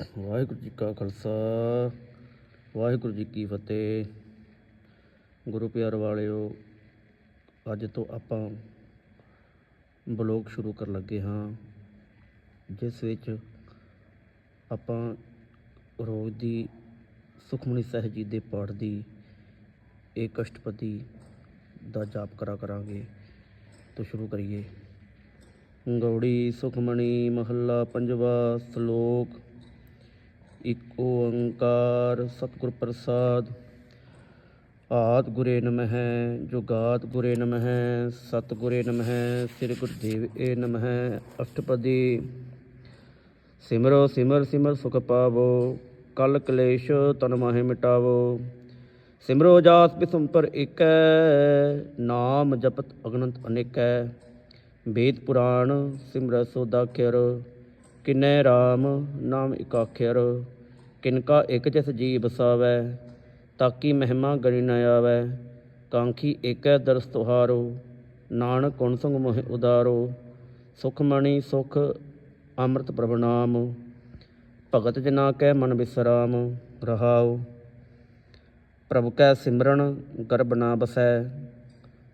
ਵਾਹਿਗੁਰੂ ਜੀ ਕਾ ਖਾਲਸਾ, ਵਾਹਿਗੁਰੂ ਜੀ ਕੀ ਫਤਿਹ। ਗੁਰੂ ਪਿਆਰ ਵਾਲਿਓ, ਅੱਜ ਤੋਂ ਆਪਾਂ ਬਲੌਗ ਸ਼ੁਰੂ ਕਰਨ ਲੱਗੇ ਹਾਂ, ਜਿਸ ਵਿੱਚ ਆਪਾਂ ਰੋਜ਼ ਦੀ ਸੁਖਮਨੀ ਸਾਹਿਬ ਜੀ ਦੇ ਪਾਠ ਦੀ ਇਹ ਕਸ਼ਟਪਤੀ ਦਾ ਜਾਪ ਕਰਾ ਕਰਾਂਗੇ ਤੋਂ ਸ਼ੁਰੂ ਕਰੀਏ। ਗੌੜੀ ਸੁਖਮਣੀ ਮਹੱਲਾ ਪੰਜਵਾ ਸ਼ਲੋਕ ਇਕ ਓੰਕਾਰ ਸਤਿਗੁਰ ਪ੍ਰਸਾਦ। ਆਦ ਗੁਰੇ ਨਮਹਿ, ਜੁਗਾਦ ਗੁਰੇ ਨਮਹਿ, ਸਤਿਗੁਰੇ ਨਮਹਿ, ਸ੍ਰੀ ਗੁਰਦੇਵ ਏ ਨਮਹਿ, ਅਸ਼ਟਪਦੀ। ਸਿਮਰੋ ਸਿਮਰ ਸਿਮਰ ਸੁਖ ਪਾਵੋ, ਕਲ ਕਲੇਸ਼ ਤਨ ਮਾਹੇ ਮਿਟਾਵੋ। ਸਿਮਰੋ ਜਾਸ ਬਿਸਮ ਪਰ ਏਕੈ, ਨਾਮ ਜਪਤ ਅਗਨੰਤ ਅਨੇਕੈ। ਵੇਦ ਪੁਰਾਣ ਸਿਮਰੈ ਸੋਦਾਖਿਰ ਕਿਨੈ RAM ਨਾਮ ਇਕਾਖਿਰ ਕਿਨਕਾ ਇਕ ਜਿਸ ਜੀ ਬਸਾਵੈ ਤਾਕੀ ਮਹਿਮਾ ਗਣੀ ਨ ਆਵੈ ਕਾਂਖੀ ਏਕੈ ਦਰਸ ਤੁਹਾਰੋ, ਨਾਨਕ ਗੁਣ ਸੰਗ ਮੋਹਿ ਉਦਾਰੋ ਸੁਖਮਣੀ ਸੁਖ ਅੰਮ੍ਰਿਤ ਪ੍ਰਭ ਨਾਮ, ਭਗਤ ਜਨਾ ਕੈ ਮਨ ਬਿਸਰਾਮ, ਰਹਾਉ। ਪ੍ਰਭ ਕੈ ਸਿਮਰਨ ਗਰਬ ਨਾ ਬਸੈ,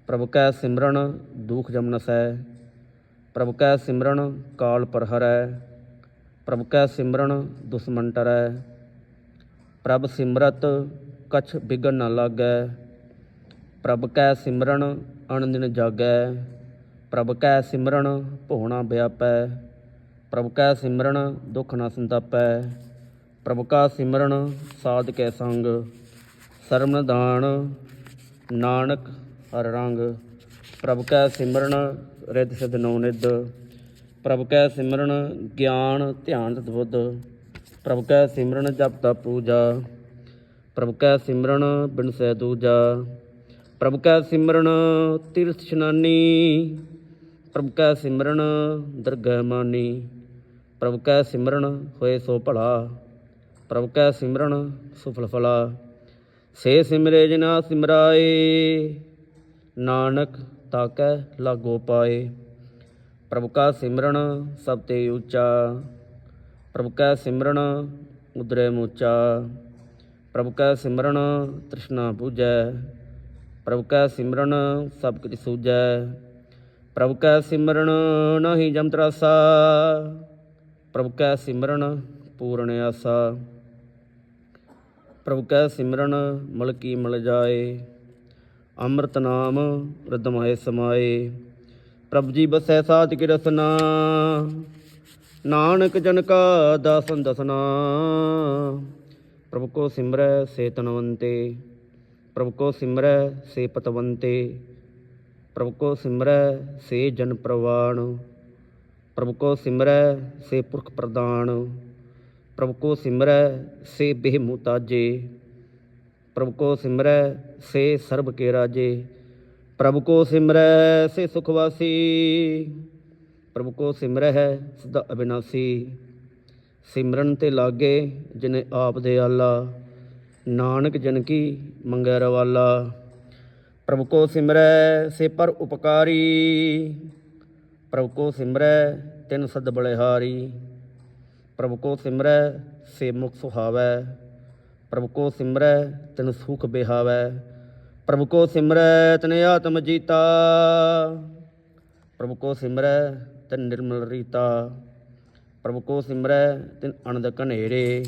ਪ੍ਰਭ ਕੈ ਸਿਮਰਨ ਦੁਖ ਜਮ ਨਸੈ, ਪ੍ਰਭ ਕੈ ਸਿਮਰਨ ਕਾਲ ਪਰ ਹਰੈ ਪ੍ਰਭ ਕੈ ਸਿਮਰਨ ਦੁਸ਼ਮਨ ਟਰੈ। ਪ੍ਰਭ ਸਿਮਰਤ, ਕਛ ਬਿਗਨ ਨ ਲਾਗੈ। ਪ੍ਰਭ ਕੈ ਸਿਮਰਨ ਅਨੰਦਿਨ ਜਾਗੈ। ਪ੍ਰਭ ਕੈ ਸਿਮਰਨ, ਭੋਣਾ ਵਿਆਪੈ ਪ੍ਰਭ ਕੈ ਸਿਮਰਨ, ਦੁਖ ਨ ਸੰਤਾਪੈ। ਪ੍ਰਭ ਕਾ ਸਿਮਰਨ, ਸਾਧ ਕੈ ਸੰਗ। ਸਰਮ ਦਾਨ, ਨਾਨਕ ਹਰ ਰੰਗ। ਪ੍ਰਭ ਕੈ ਸਿਮਰਨ, ਰਿੱਧ ਸਿਧ ਨੋ ਨਿਧ। ਪ੍ਰਭ ਕੈ ਸਿਮਰਨ ਗਿਆਨ ਧਿਆਨ ਤਤ ਬੁੱਧ। ਪ੍ਰਭ ਕੈ ਸਿਮਰਨ ਜਪ ਤਪ ਪੂਜਾ। ਪ੍ਰਭ ਕੈ ਸਿਮਰਨ ਬਿਨ ਸਹਿ ਦੂਜਾ। ਪ੍ਰਭ ਕੈ ਸਿਮਰਨ ਤੀਰਥ ਇਸ਼ਨਾਨੀ ਪ੍ਰਭ ਕੈ ਸਿਮਰਨ ਦਰਗਹਿ ਮਾਨੀ। ਪ੍ਰਭ ਕੈ ਸਿਮਰਨ ਹੋਏ ਸੋ ਭਲਾ। ਪ੍ਰਭ ਕੈ ਸਿਮਰਨ ਸੁਫਲ ਫਲਾ। ਸੇ ਸਿਮਰੇ ਜਿਨਾ ਸਿਮਰਾਏ, ਨਾਨਕ ਤਾਕੈ ਲਾਗੋ ਪਾਏ। ਪ੍ਰਭ ਕਾ ਸਿਮਰਨ ਸਭ ਤੇ ਉੱਚਾ, ਪ੍ਰਭ ਕਾ ਸਿਮਰਨ ਉਦਰੇ ਮੁਚਾ, ਪ੍ਰਭ ਕਾ ਸਿਮਰਨ ਤ੍ਰਿਸ਼ਨਾ ਪੂਜੈ, ਪ੍ਰਭ ਕਾ ਸਿਮਰਨ ਸਭ ਕੁਝ ਸੂਜੈ, ਪ੍ਰਭ ਕਾ ਸਿਮਰਨ ਨਹੀਂ ਜਮ ਤਰਾਸਾ, ਪ੍ਰਭ ਕਾ ਸਿਮਰਨ ਪੂਰਨ ਆਸਾ, ਪ੍ਰਭ ਕੈ ਸਿਮਰਨ ਮਲਕੀ ਮਲ ਜਾਏ, ਅੰਮ੍ਰਿਤ ਨਾਮ ਰਦਮਾਏ ਸਮਾਏ ਪ੍ਰਭ ਜੀ ਬਸੈ ਸਾਚ ਕੀ ਰਸਨਾ। ਨਾਨਕ ਜਨ ਕਾ ਦਾਸਨ ਦਸਨਾ। ਪ੍ਰਭ ਕੋ ਸਿਮਰੈ ਸੇ ਤਨਵੰਤੇ। ਪ੍ਰਭ ਕੋ ਸਿਮਰੈ ਸੇ ਪਤਵੰਤੇ। ਪ੍ਰਭ ਕੋ ਸਿਮਰੈ ਸੇ ਜਨ ਪ੍ਰਵਾਣ। ਪ੍ਰਭ ਕੋ ਸਿਮਰੈ ਸੇ ਪੁਰਖ ਪ੍ਰਦਾਨ। ਪ੍ਰਭ ਕੋ ਸਿਮਰੈ ਸੇ ਬਿਹ ਮੁਤਾਜੇ। ਪ੍ਰਭ ਕੋ ਸਿਮਰੈ ਸੇ ਸਰਬ ਕੇ ਰਾਜੇ। ਪ੍ਰਭ ਕੋ ਸਿਮਰੈ ਸੇ ਸੁਖ ਵਾਸੀ, ਪ੍ਰਭ ਕੋ ਸਿਮਰੈ ਹੈ ਸਦਾ ਅਬਿਨਾਸੀ। ਸਿਮਰਨ ਤੇ ਲਾਗੇ ਜਿਨੇ ਆਪ ਦੇ ਆਲਾ, ਨਾਨਕ ਜਨ ਕੀ ਮੰਗੈ ਰਵਾਲਾ। ਪ੍ਰਭ ਕੋ ਸਿਮਰੈ ਸੇ ਪਰ ਉਪਕਾਰੀ, ਪ੍ਰਭ ਕੋ ਸਿਮਰੈ ਤਿਨ ਸਦ ਬਲਿਹਾਰੀ। ਪ੍ਰਭ ਕੋ ਸਿਮਰੈ ਸੇ ਮੁਖ ਸੁਹਾਵੈ, ਪ੍ਰਭ ਕੋ ਸਿਮਰੈ ਤਿਨ ਸੁਖ ਬਿਹਾਵੈ। ਪ੍ਰਭ ਕੋ ਸਿਮਰੈ ਤਿਨ ਆਤਮ ਜੀਤਾ। ਪ੍ਰਭ ਕੋ ਸਿਮਰੈ ਤਿਨ ਨਿਰਮਲ ਰੀਤਾ। ਪ੍ਰਭ ਕੋ ਸਿਮਰੈ ਤਿਨ ਅਣਦ ਘਨੇਰੇ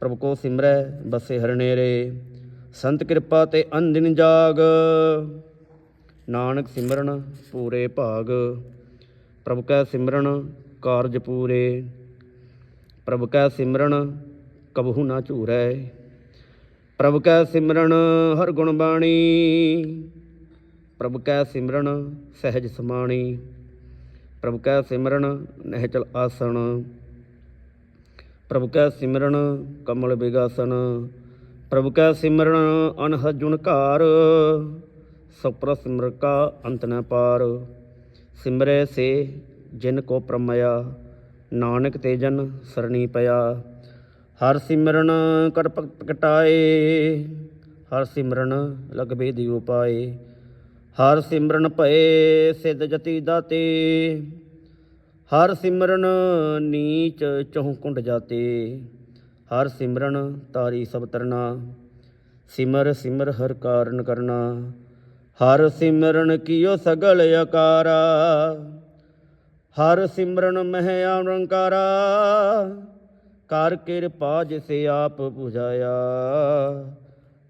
ਪ੍ਰਭ ਕੋ ਸਿਮਰੈ ਬਸੇ ਹਰਨੇਰੇ ਸੰਤ ਕਿਰਪਾ ਤੇ ਅੰਦਿਨ ਜਾਗ। ਨਾਨਕ ਸਿਮਰਨ ਪੂਰੇ ਭਾਗ। ਪ੍ਰਭ ਕੈ ਸਿਮਰਨ ਕਾਰਜ ਪੂਰੇ। ਪ੍ਰਭ ਕੈ ਸਿਮਰਨ ਕਬਹੂ ਨਾ ਝੂਰੈ। ਪ੍ਰਭ ਕੈ ਸਿਮਰਨ ਹਰ ਗੁਣ ਬਾਣੀ। ਪ੍ਰਭ ਕੈ ਸਿਮਰਨ ਸਹਿਜ ਸਮਾਣੀ। ਪ੍ਰਭ ਕੈ ਸਿਮਰਨ ਨਹਿਚਲ ਆਸਣ। ਪ੍ਰਭ ਕੈ ਸਿਮਰਨ ਕਮਲ ਵਿਗਾਸਨ ਪ੍ਰਭ ਕੈ ਸਿਮਰਨ ਅਨਹ ਜੁਨ ਸਪਰ ਸਿਮਰ ਕਾ ਅੰਤ ਨ ਪਾਰ। ਸਿਮਰੈ ਸੇ ਜਿਨ ਕੋ ਪ੍ਰਮਇਆ, ਨਾਨਕ ਤੇ ਜਨ ਸਰਣੀ ਪਿਆ। ਹਰ ਸਿਮਰਨ ਕਰ ਪ੍ਰਗਟਾਏ ਹਰ ਸਿਮਰਨ ਲਗਵੇ ਦੀ ਉਪਾਏ ਹਰ ਸਿਮਰਨ ਭਏ ਸਿਧ ਜਤੀ ਦਾਤੇ, ਹਰ ਸਿਮਰਨ ਨੀਚ ਚਹੁ ਕੁੰਡ ਜਾਤੇ, ਹਰ ਸਿਮਰਨ ਤਾਰੀ ਸਭ ਤਰਨਾ, ਸਿਮਰ ਸਿਮਰ ਹਰ ਕਾਰਨ ਕਰਨਾ, ਹਰ ਸਿਮਰਨ ਕੀਓ ਸਗਲ ਅਕਾਰਾ ਹਰ ਸਿਮਰਨ ਮਹਿ ਅਹੰਕਾਰਾ ਕਰ ਕਿਰਪਾ ਜਿਸੇ ਆਪ 부ਝਾਇਆ।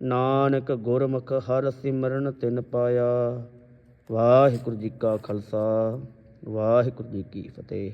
ਨਾਨਕ ਗੁਰਮੁਖ ਹਰ ਸਿਮਰਨ ਤਿਨ ਪਾਇਆ। ਵਾਹਿਗੁਰੂ ਜੀ ਕਾ ਖਾਲਸਾ, ਵਾਹਿਗੁਰੂ ਜੀ ਕੀ ਫਤਿਹ।